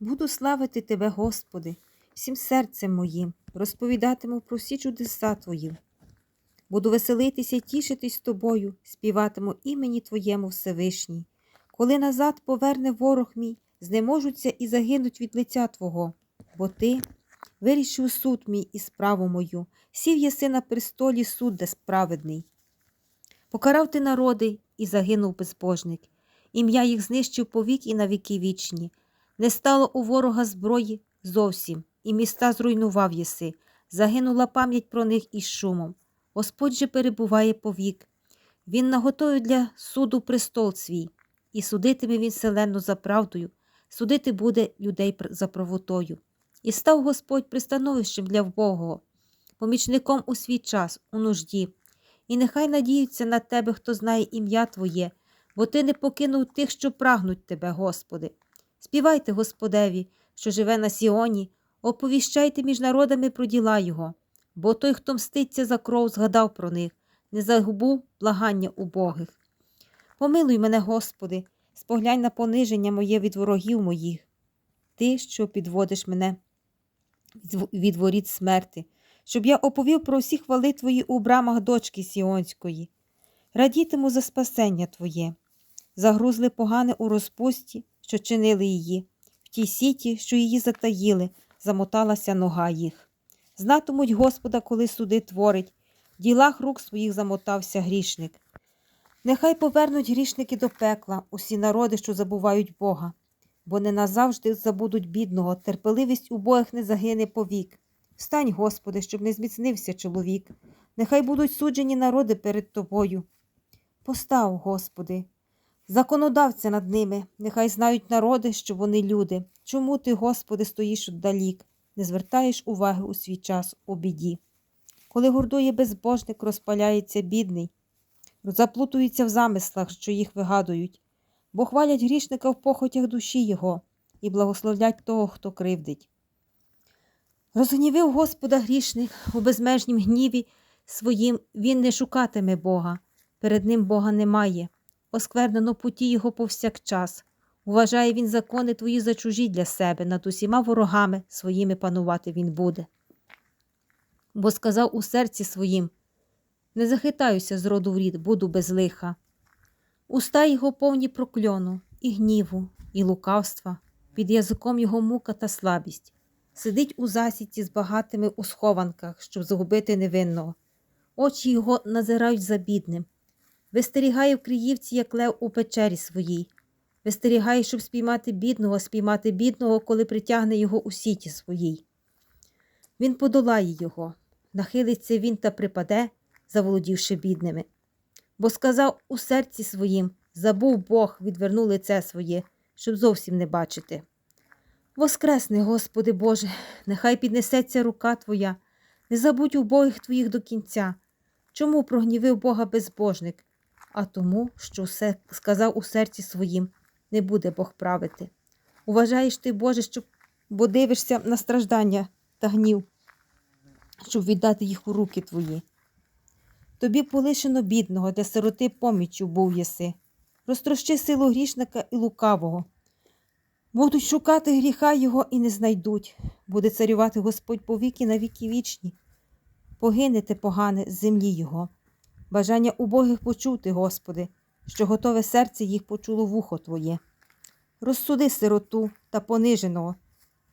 Буду славити Тебе, Господи, всім серцем моїм, розповідатиму про всі чудеса Твої. Буду веселитися і тішитись тобою, співатиму імені Твоєму Всевишній. Коли назад поверне ворог мій, знеможуться і загинуть від лиця Твого, бо Ти вирішив суд мій і справу мою, сів єси на престолі суд, де справедний. Покарав ти народи і загинув безбожник, ім'я їх знищив повік і на віки вічні. Не стало у ворога зброї зовсім, і міста зруйнував єси, загинула пам'ять про них із шумом. Господь же перебуває повік. Він наготовив для суду престол свій, і судитиме він селену за правдою, судити буде людей за правотою. І став Господь пристановищем для вбогого, помічником у свій час, у нужді. І нехай надіються на тебе, хто знає ім'я Твоє, бо ти не покинув тих, що прагнуть тебе, Господи. Співайте Господеві, що живе на Сіоні, оповіщайте між народами про діла Його, бо той, хто мститься за кров, згадав про них, не загубув благання убогих. Помилуй мене, Господи, споглянь на пониження моє від ворогів моїх. Ти, що підводиш мене від воріт смерти, щоб я оповів про всі хвали Твої у брамах дочки Сіонської. Радітиму за спасення Твоє. Загрузли погане у розпусті, що чинили її, в тій сіті, що її затаїли, замоталася нога їх. Знатимуть Господа, коли суди творить, в ділах рук своїх замотався грішник. Нехай повернуть грішники до пекла, усі народи, що забувають Бога, бо не назавжди забудуть бідного, терпеливість убогих не загине повік. Встань, Господи, щоб не зміцнився чоловік. Нехай будуть суджені народи перед Тобою. Постав, Господи, законодавця над ними, нехай знають народи, що вони люди. Чому ти, Господи, стоїш отдалік, не звертаєш уваги у свій час у біді? Коли гордує безбожник, розпаляється бідний, заплутується в замислах, що їх вигадують, бо хвалять грішника в похотях душі його і благословлять того, хто кривдить. Розгнівив Господа грішник у безмежнім гніві своїм. Він не шукатиме Бога, перед ним Бога немає, осквернено путі його повсякчас. Уважає він закони твої за чужі для себе, над усіма ворогами своїми панувати він буде. Бо сказав у серці своїм не захитаюся з роду в рід, буду без лиха. Уста його повні прокльону, і гніву, і лукавства, під язиком його мука та слабість. Сидить у засідці з багатими у схованках, щоб загубити невинного. Очі його назирають за бідним. Вистерігає в Криївці, як лев у печері своїй. Вистерігає, щоб спіймати бідного, спіймати бідного, коли притягне його у сіті своїй. Він подолає його, нахилиться він та припаде, заволодівши бідними. Бо сказав у серці своїм забув Бог, відвернув лице своє, щоб зовсім не бачити. Воскресни, Господи Боже, нехай піднесеться рука Твоя, не забудь убогих Твоїх до кінця. Чому прогнівив Бога безбожник? А тому, що все сказав у серці своїм, не буде Бог правити. Уважаєш ти, Боже, що бо дивишся на страждання та гнів, щоб віддати їх у руки твої. Тобі полишено бідного, для сироти поміччю був єси. Розтрощи силу грішника і лукавого. Будуть шукати гріха його і не знайдуть. Буде царювати Господь повіки на віки вічні. Погинете погане з землі його. Бажання убогих почути, Господи, що готове серце їх почуло вухо Твоє. Розсуди сироту та пониженого,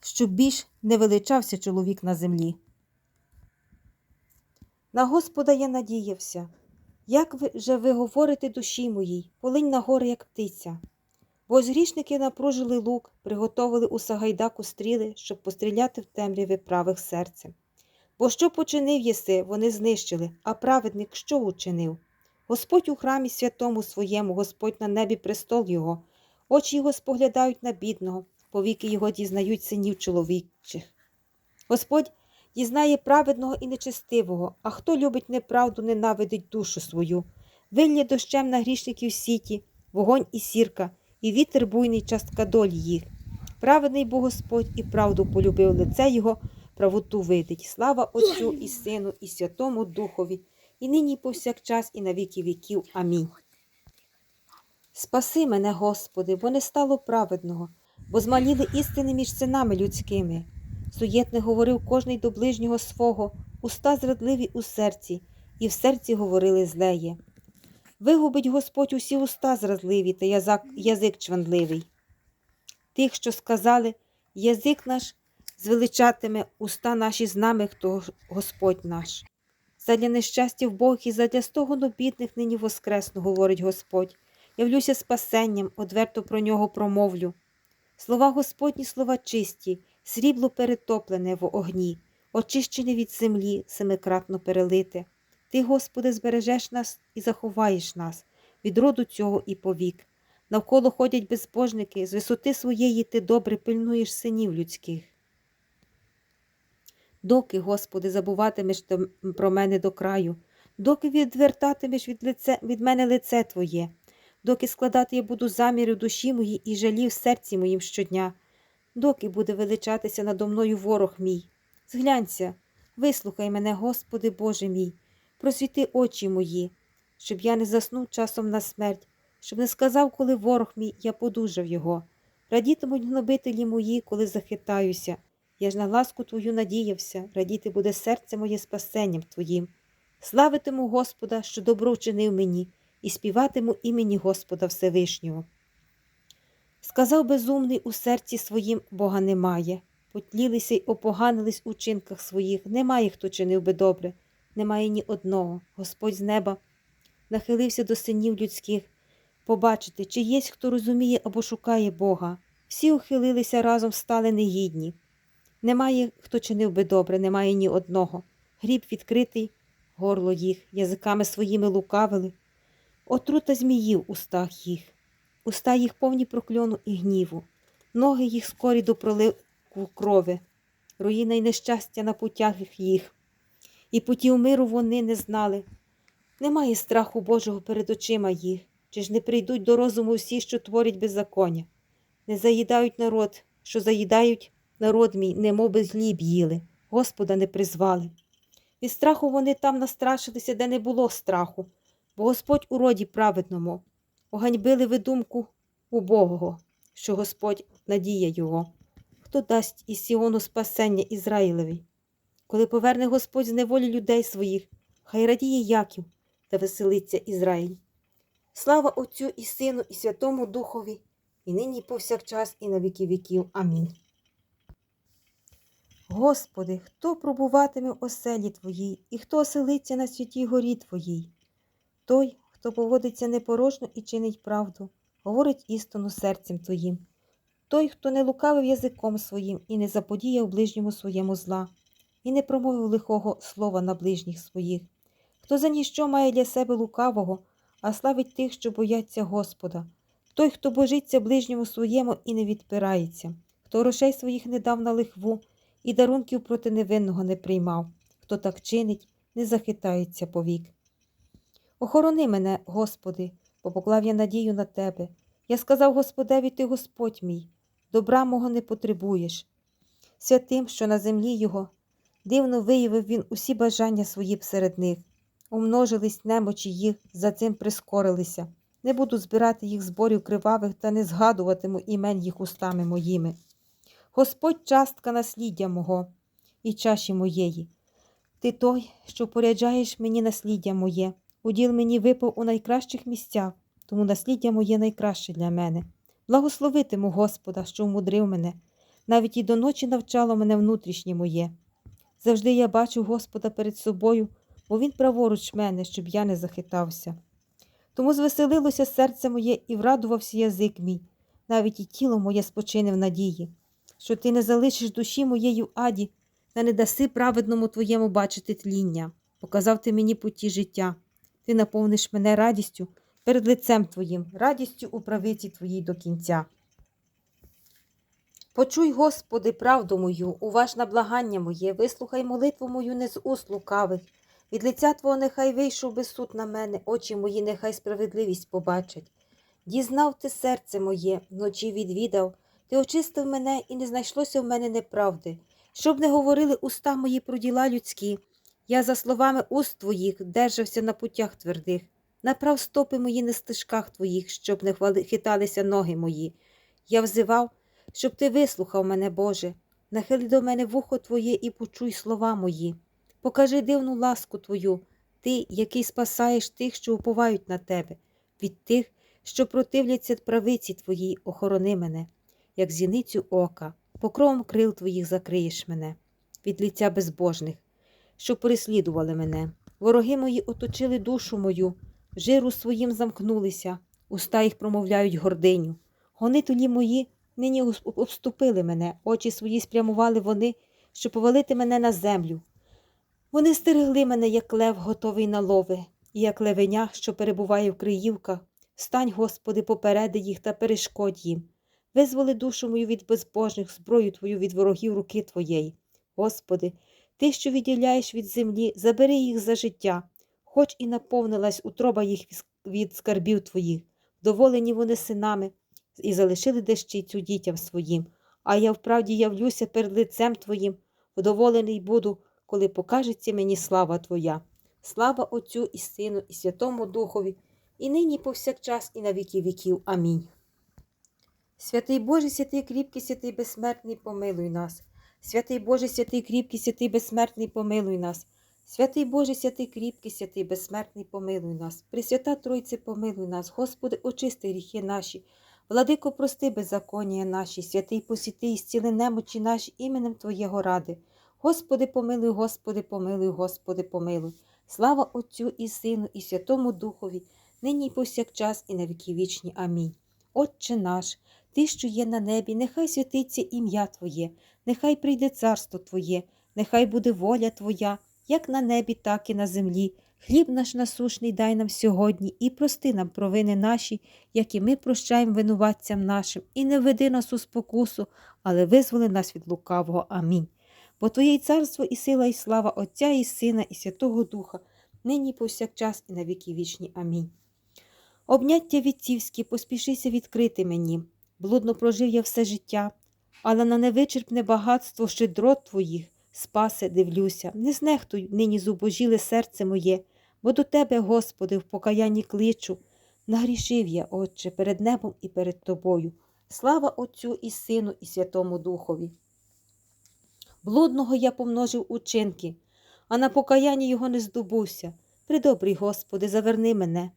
щоб більш не величався чоловік на землі. На Господа я надіявся. Як же ви говорите душі моїй, полинь на гори, як птиця. Бо ось грішники напружили лук, приготовили у Сагайдаку стріли, щоб постріляти в темряві правих серцем. Бо що починив єси, вони знищили, а праведник що учинив? Господь у храмі святому своєму, Господь на небі престол його, очі його споглядають на бідного, повіки його дізнають синів чоловічих. Господь дізнає праведного і нечестивого, а хто любить неправду, ненавидить душу свою. Вилє дощем на грішників сіті, вогонь і сірка, і вітер буйний частка долі їх. Праведний бо Господь і правду полюбив лице його, правоту видить. Слава Отцю і Сину, і Святому Духові, і нині і повсякчас, і на віки віків. Амінь. Спаси мене, Господи, бо не стало праведного, бо змаліли істини між синами людськими. Суєтне говорив кожний до ближнього свого, уста зрадливі у серці, і в серці говорили злеє. Вигубить Господь усі уста зрадливі та язик, язик чванливий. Тих, що сказали, язик наш звеличатиме уста наші з нами, хто Господь наш. Задля нещастя в Бог і задля стогону бідних нині воскресну, говорить Господь. Явлюся спасенням, одверто про нього промовлю. Слова Господні слова чисті, срібло перетоплене в огні, очищене від землі, семикратно перелите. Ти, Господи, збережеш нас і заховаєш нас від роду цього і повік. Навколо ходять безбожники, з висоти своєї ти добре пильнуєш синів людських. Доки, Господи, забуватимеш про мене до краю, доки відвертатимеш від, лице, від мене лице Твоє, доки складати я буду заміри в душі моїй і жалі в серці моїм щодня, доки буде величатися надо мною ворог мій. Зглянься, вислухай мене, Господи Боже мій, просвіти очі мої, щоб я не заснув часом на смерть, щоб не сказав, коли ворог мій, я подужав його. Радітимуть гнобителі мої, коли захитаюся. Я ж на ласку Твою надіявся, радіти буде серце моє спасенням Твоїм. Славитиму Господа, що добро вчинив мені, і співатиму імені Господа Всевишнього. Сказав безумний у серці своїм Бога немає. Потлілися й опоганились у чинках своїх. Немає, хто чинив би добре, немає ні одного. Господь з неба нахилився до синів людських, побачити, чи єсть хто розуміє або шукає Бога. Всі ухилилися разом стали негідні. Немає, хто чинив би добре, немає ні одного. Гріб відкритий, горло їх, язиками своїми лукавили. Отрута зміїв устах їх, уста їх повні прокльону і гніву, ноги їх скорі до проливу крови, руїна й нещастя на путях їх, і путів миру вони не знали. Немає страху Божого перед очима їх, чи ж не прийдуть до розуму всі, що творять беззаконня, не заїдають народ, що заїдають народ мій, немов би зліб їли, Господа не призвали. Від страху вони там настрашилися, де не було страху, бо Господь у роді праведному, оганьбили ви думку убогого, що Господь надія його. Хто дасть із Сіону спасення Ізраїлеві? Коли поверне Господь з неволі людей своїх, хай радіє Яків та веселиться Ізраїль. Слава Отцю і Сину, і Святому Духові, і нині і повсякчас, і на віки віків. Амінь. Господи, хто пробуватиме в оселі Твоїй, і хто оселиться на святій горі Твоїй? Той, хто поводиться непорожно і чинить правду, говорить істину серцем Твоїм. Той, хто не лукавив язиком своїм і не заподіяв ближньому своєму зла, і не промовив лихого слова на ближніх своїх, хто за ніщо має для себе лукавого, а славить тих, що бояться Господа, той, хто божиться ближньому своєму і не відпирається, хто грошей своїх не дав на лихву, і дарунків проти невинного не приймав. Хто так чинить, не захитається повік. Охорони мене, Господи, бо поклав я надію на Тебе. Я сказав Господеві, Ти Господь мій, добра мого не потребуєш. Святим, що на землі Його, дивно виявив він усі бажання свої серед них. Умножились немочі їх, за цим прискорилися. Не буду збирати їх зборів кривавих та не згадуватиму імен їх устами моїми. Господь частка насліддя мого і чаші моєї. Ти той, що поряджаєш мені насліддя моє, уділ мені випав у найкращих місцях, тому насліддя моє найкраще для мене. Благословитиму Господа, що вмудрив мене, навіть і до ночі навчало мене внутрішнє моє. Завжди я бачу Господа перед собою, бо Він праворуч мене, щоб я не захитався. Тому звеселилося серце моє і врадувався язик мій, навіть і тіло моє спочине в надії що ти не залишиш душі моєї в аді, та не даси праведному твоєму бачити тління. Показав ти мені путі життя. Ти наповниш мене радістю перед лицем твоїм, радістю у правиці твоїй до кінця. Почуй, Господи, правду мою, уваж на благання моє, вислухай молитву мою не з уст лукавих. Від лиця Твого нехай вийшов би суд на мене, очі мої нехай справедливість побачать. Дізнав ти серце моє, вночі відвідав, ти очистив мене і не знайшлося в мене неправди, щоб не говорили уста мої про діла людські. Я за словами уст твоїх держався на путях твердих, направ стопи мої на стежках твоїх, щоб не хиталися ноги мої. Я взивав, щоб ти вислухав мене, Боже, нахили до мене вухо Твоє і почуй слова мої. Покажи дивну ласку Твою, Ти, який спасаєш тих, що уповають на тебе, від тих, що противляться правиці Твоїй, охорони мене, як зіницю ока, покровом крил Твоїх закриєш мене, від лиця безбожних, що переслідували мене. Вороги мої оточили душу мою, жиру своїм замкнулися, уста їх промовляють гординю. Гонителі мої нині обступили мене, очі свої спрямували вони, щоб повалити мене на землю. Вони стерегли мене, як лев, готовий на лови, і як левеня, що перебуває в криївках. Стань, Господи, попереди їх та перешкодь їм. Визволи душу мою від безбожних, зброю Твою від ворогів руки Твоєї. Господи, Ти, що відділяєш від землі, забери їх за життя, хоч і наповнилась утроба їх від скарбів Твоїх, доволені вони синами, і залишили дещицю дітям своїм. А я вправді явлюся перед лицем Твоїм, вдоволений буду, коли покажеться мені слава Твоя. Слава Отцю і Сину, і Святому Духові, і нині повсякчас, і на віки віків. Амінь. Святий Боже, святий кріпкий, святий безсмертний, помилуй нас. Святий Боже, святий кріпкий, святий безсмертний, помилуй нас. Святий Боже, святий кріпкий, святий безсмертний, помилуй нас. Пресвята Тройце, помилуй нас, Господи, очисти гріхи наші. Владико, прости беззаконня наші, святий посіти і зціли немочі наші іменем Твоєго ради. Господи, помилуй, Господи, помилуй, Господи, помилуй. Слава Отцю і Сину, і Святому Духові, нині й повсякчас, і на віки вічні. Амінь. Отче наш, Ти, що є на небі, нехай святиться ім'я Твоє, нехай прийде царство Твоє, нехай буде воля Твоя, як на небі, так і на землі. Хліб наш насушний дай нам сьогодні і прости нам провини наші, як і ми прощаємо винуватцям нашим, і не веди нас у спокусу, але визволи нас від лукавого. Амінь. Бо Твоє й царство, і сила, і слава Отця і Сина, і Святого Духа, нині повсякчас, і на віки вічні. Амінь. Обняття вітцівські, поспішися відкрити мені. Блудно прожив я все життя, але на невичерпне багатство щедрот Твоїх, спасе, дивлюся, не знехтуй нині зубожіле серце моє, бо до Тебе, Господи, в покаянні кличу. Нагрішив я, Отче, перед небом і перед Тобою. Слава Отцю і Сину, і Святому Духові. Блудного я помножив учинки, а на покаянні його не здобувся. Придобрий, Господи, заверни мене.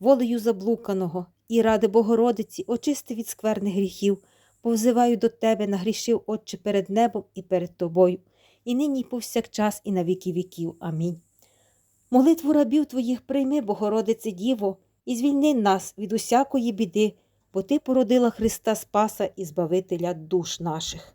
Волею заблуканого і ради Богородиці, очисти від скверних гріхів, повзиваю до Тебе, нагрішив, Отче, перед небом і перед Тобою, і нині, і повсякчас, і на віки віків. Амінь. Молитву рабів Твоїх прийми, Богородице Діво, і звільни нас від усякої біди, бо Ти породила Христа Спаса і Збавителя душ наших.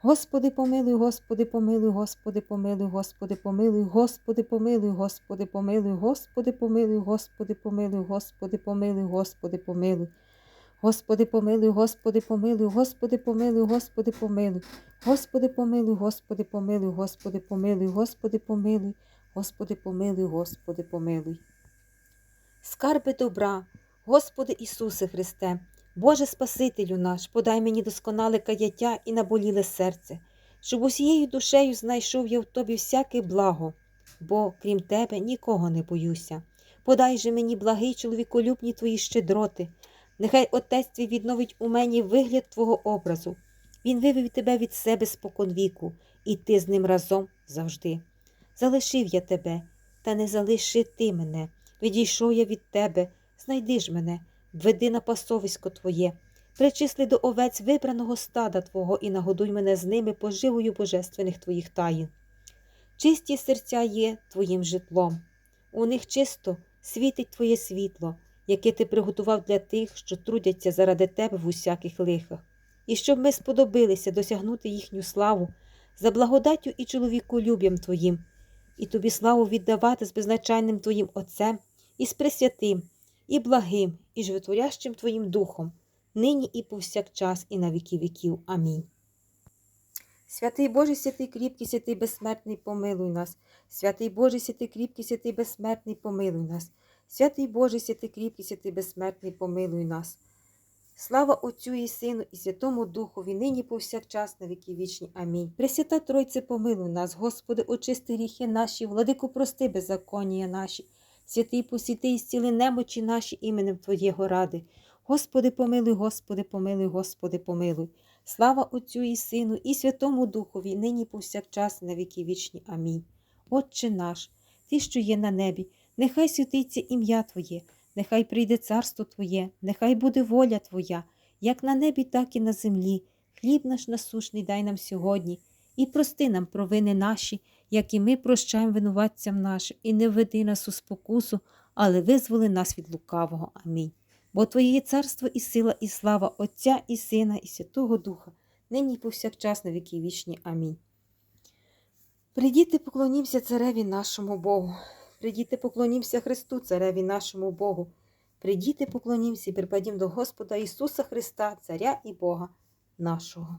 Господи, помилуй, Господи, помилуй, Господи, помилуй, Господи, помилуй, Господи, помилуй, Господи, помилуй, Господи, помилуй, Господи, помилуй, Господи, помилуй, Господи, помилуй. Господи, помилуй, Господи, помилуй, Господи, помилуй, Господи, помилуй. Господи, помилуй, Господи, помилуй, Господи, помилуй, Господи, помилуй, Господи, помилуй, Господи, помилуй. Скарби добра, Господи Ісусе Христе, Боже Спасителю наш, подай мені досконале каяття і наболіле серце, щоб усією душею знайшов я в тобі всяке благо, бо, крім тебе, нікого не боюся. Подай же мені благий чоловіколюбні твої щедроти, нехай Отець твій відновить у мені вигляд Твого образу. Він вивів тебе від себе споконвіку, і ти з ним разом завжди. Залишив я тебе, та не залиши ти мене. Відійшов я від тебе, знайди ж мене, введи на пасовисько Твоє, причисли до овець вибраного стада Твого і нагодуй мене з ними поживою божественних Твоїх таїн. Чисті серця є Твоїм житлом, у них чисто світить Твоє світло, яке ти приготував для тих, що трудяться заради тебе в усяких лихах, і щоб ми сподобилися досягнути їхню славу за благодаттю і чоловіколюб'ям Твоїм, і тобі славу віддавати з безначальним Твоїм Отцем і з пресвятим, і благим, і животворящим Твоїм Духом, нині і повсякчас, і на віки віків. Амінь. Святий Боже, святий кріпкий, святий безсмертний, помилуй нас. Святий Боже, святий кріпкий, святий безсмертний, помилуй нас. Святий Боже, святий кріпкий, святий безсмертний, помилуй нас. Слава Отцю і Сину, і Святому Духові, нині повсякчас на віки вічні. Амінь. Пресвята Тройце, помилуй нас, Господи, очисти гріхи наші, владику прости беззаконія наші. Святий посвяти і зціли немочі наші іменем Твоєго ради. Господи, помилуй, Господи, помилуй, Господи, помилуй. Слава Отцю і Сину, і Святому Духові, нині повсякчас на віки вічні. Амінь. Отче наш, Ти, що є на небі, нехай святиться ім'я Твоє, нехай прийде царство Твоє, нехай буде воля Твоя, як на небі, так і на землі. Хліб наш насушний дай нам сьогодні, і прости нам провини наші, як і ми прощаємо винуватцям нашим, і не введи нас у спокусу, але визволи нас від лукавого. Амінь. Бо Твоє є царство і сила, і слава Отця і Сина, і Святого Духа, нині і повсякчас на віки вічні. Амінь. Придіти, поклонімся цареві нашому Богу. Придіти, поклонімся Христу, цареві нашому Богу. Придіти, поклонімся і припадім до Господа Ісуса Христа, Царя і Бога нашого.